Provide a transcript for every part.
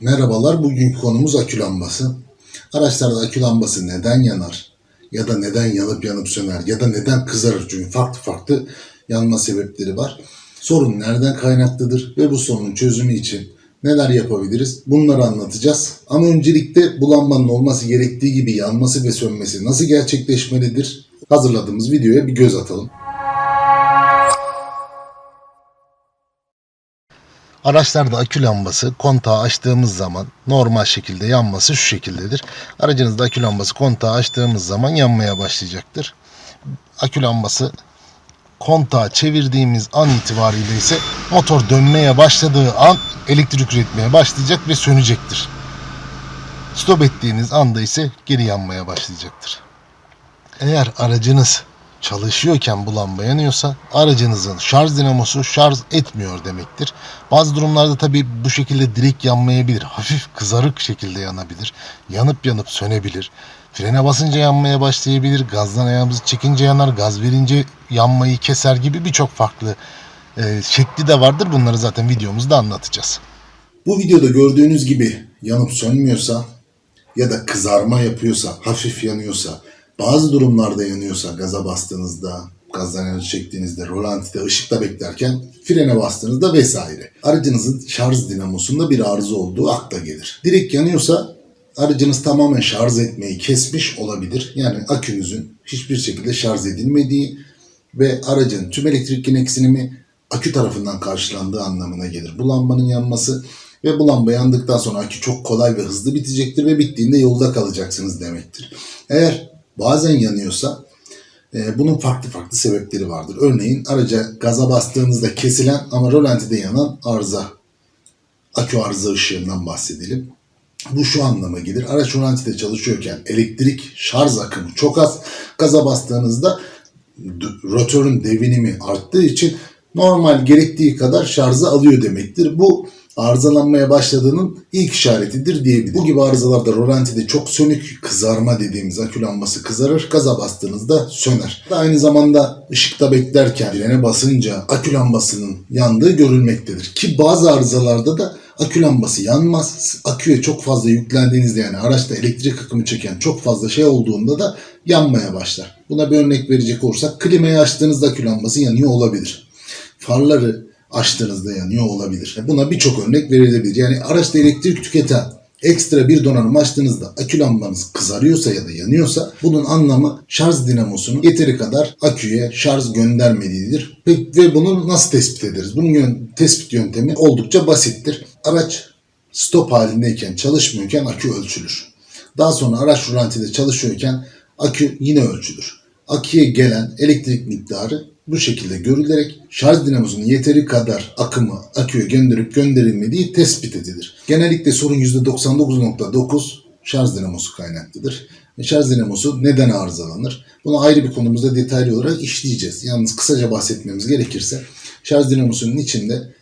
Merhabalar, bugünkü konumuz akü lambası. Araçlarda akü lambası neden yanar? Ya da neden yanıp yanıp söner? Ya da neden kızarır? Çünkü farklı farklı yanma sebepleri var. Sorun nereden kaynaklıdır? Ve bu sorunun çözümü için neler yapabiliriz? Bunları anlatacağız. Ama öncelikle bu lambanın olması gerektiği gibi yanması ve sönmesi nasıl gerçekleşmelidir? Hazırladığımız videoya bir göz atalım. Araçlarda akü lambası kontağı açtığımız zaman normal şekilde yanması şu şekildedir. Aracınızda akü lambası kontağı açtığımız zaman yanmaya başlayacaktır. Akü lambası kontağı çevirdiğimiz an itibariyle ise motor dönmeye başladığı an elektrik üretmeye başlayacak ve sönecektir. Stop ettiğiniz anda ise geri yanmaya başlayacaktır. Eğer aracınız çalışıyorken bu yanıyorsa aracınızın şarj dinamosu şarj etmiyor demektir. Bazı durumlarda tabi bu şekilde direkt yanmayabilir. Hafif kızarık şekilde yanabilir. Yanıp yanıp sönebilir. Frene basınca yanmaya başlayabilir. Gazdan ayağımızı çekince yanar. Gaz verince yanmayı keser gibi birçok farklı e, şekli de vardır. Bunları zaten videomuzda anlatacağız. Bu videoda gördüğünüz gibi yanıp sönmüyorsa ya da kızarma yapıyorsa, hafif yanıyorsa, bazı durumlarda yanıyorsa gaza bastığınızda, gazdan enerji çektiğinizde, rolantide, ışıkta beklerken frene bastığınızda vesaire. Aracınızın şarj dinamosunda bir arıza olduğu akla gelir. Direkt yanıyorsa aracınız tamamen şarj etmeyi kesmiş olabilir. Yani akünüzün hiçbir şekilde şarj edilmediği ve aracın tüm elektrik gereksinimi akü tarafından karşılandığı anlamına gelir. Bu lambanın yanması ve bu lamba yandıktan sonra akü çok kolay ve hızlı bitecektir ve bittiğinde yolda kalacaksınız demektir. Eğer bazen yanıyorsa e, bunun farklı farklı sebepleri vardır. Örneğin araca gaza bastığınızda kesilen ama rolantide yanan arıza, akü arıza ışığından bahsedelim. Bu şu anlama gelir. Araç rolantide çalışıyorken elektrik şarj akımı çok az. Gaza bastığınızda rotörün devinimi arttığı için normal gerektiği kadar şarjı alıyor demektir. Bu arızalanmaya başladığının ilk işaretidir diyebiliriz. Bu gibi arızalarda rolantide çok sönük kızarma dediğimiz akü lambası kızarır. Gaza bastığınızda söner. Aynı zamanda ışıkta beklerken frene basınca akü lambasının yandığı görülmektedir. Ki bazı arızalarda da akü lambası yanmaz. Aküye çok fazla yüklendiğinizde yani araçta elektrik akımı çeken çok fazla şey olduğunda da yanmaya başlar. Buna bir örnek verecek olursak klimayı açtığınızda akü lambası yanıyor olabilir. Farları açtığınızda yanıyor olabilir. Buna birçok örnek verilebilir. Yani araçta elektrik tüketen ekstra bir donanım açtığınızda akü lambanız kızarıyorsa ya da yanıyorsa bunun anlamı şarj dinamosunun yeteri kadar aküye şarj göndermediğidir. Ve, bunu nasıl tespit ederiz? Bunun yön- tespit yöntemi oldukça basittir. Araç stop halindeyken çalışmıyorken akü ölçülür. Daha sonra araç rolantide çalışıyorken akü yine ölçülür. Aküye gelen elektrik miktarı bu şekilde görülerek şarj dinamosunun yeteri kadar akımı aküye gönderip gönderilmediği tespit edilir. Genellikle sorun %99.9 şarj dinamosu kaynaklıdır. Ve Şarj dinamosu neden arızalanır? Bunu ayrı bir konumuzda detaylı olarak işleyeceğiz. Yalnız kısaca bahsetmemiz gerekirse şarj dinamosunun içinde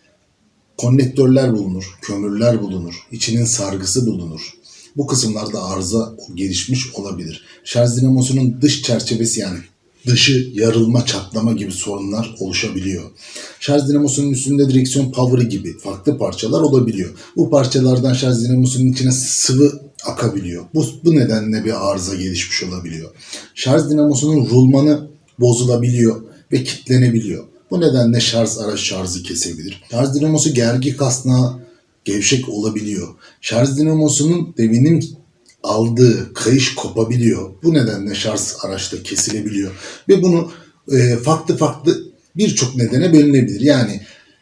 konnektörler bulunur, kömürler bulunur, içinin sargısı bulunur. Bu kısımlarda arıza gelişmiş olabilir. Şarj dinamosunun dış çerçevesi yani dışı yarılma, çatlama gibi sorunlar oluşabiliyor. Şarj dinamosunun üstünde direksiyon power'ı gibi farklı parçalar olabiliyor. Bu parçalardan şarj dinamosunun içine sıvı akabiliyor. Bu, bu nedenle bir arıza gelişmiş olabiliyor. Şarj dinamosunun rulmanı bozulabiliyor ve kilitlenebiliyor. Bu nedenle şarj araç şarjı kesebilir. Şarj dinamosu gergi kasnağı gevşek olabiliyor. Şarj dinamosunun devinim aldığı kayış kopabiliyor. Bu nedenle şarj araçta kesilebiliyor. Ve bunu e, farklı farklı birçok nedene bölünebilir. Yani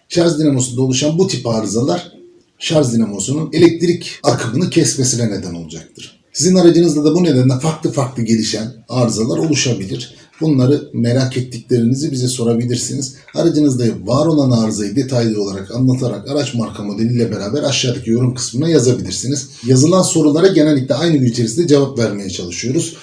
şarj dinamosunda oluşan bu tip arızalar şarj dinamosunun elektrik akımını kesmesine neden olacaktır. Sizin aracınızda da bu nedenle farklı farklı gelişen arızalar oluşabilir. Bunları merak ettiklerinizi bize sorabilirsiniz. Aracınızda var olan arızayı detaylı olarak anlatarak araç marka modeliyle beraber aşağıdaki yorum kısmına yazabilirsiniz. Yazılan sorulara genellikle aynı gün içerisinde cevap vermeye çalışıyoruz.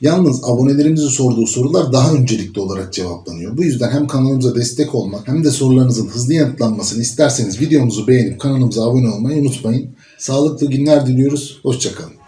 Yalnız abonelerimizin sorduğu sorular daha öncelikli olarak cevaplanıyor. Bu yüzden hem kanalımıza destek olmak hem de sorularınızın hızlı yanıtlanmasını isterseniz videomuzu beğenip kanalımıza abone olmayı unutmayın. Sağlıklı günler diliyoruz. Hoşçakalın.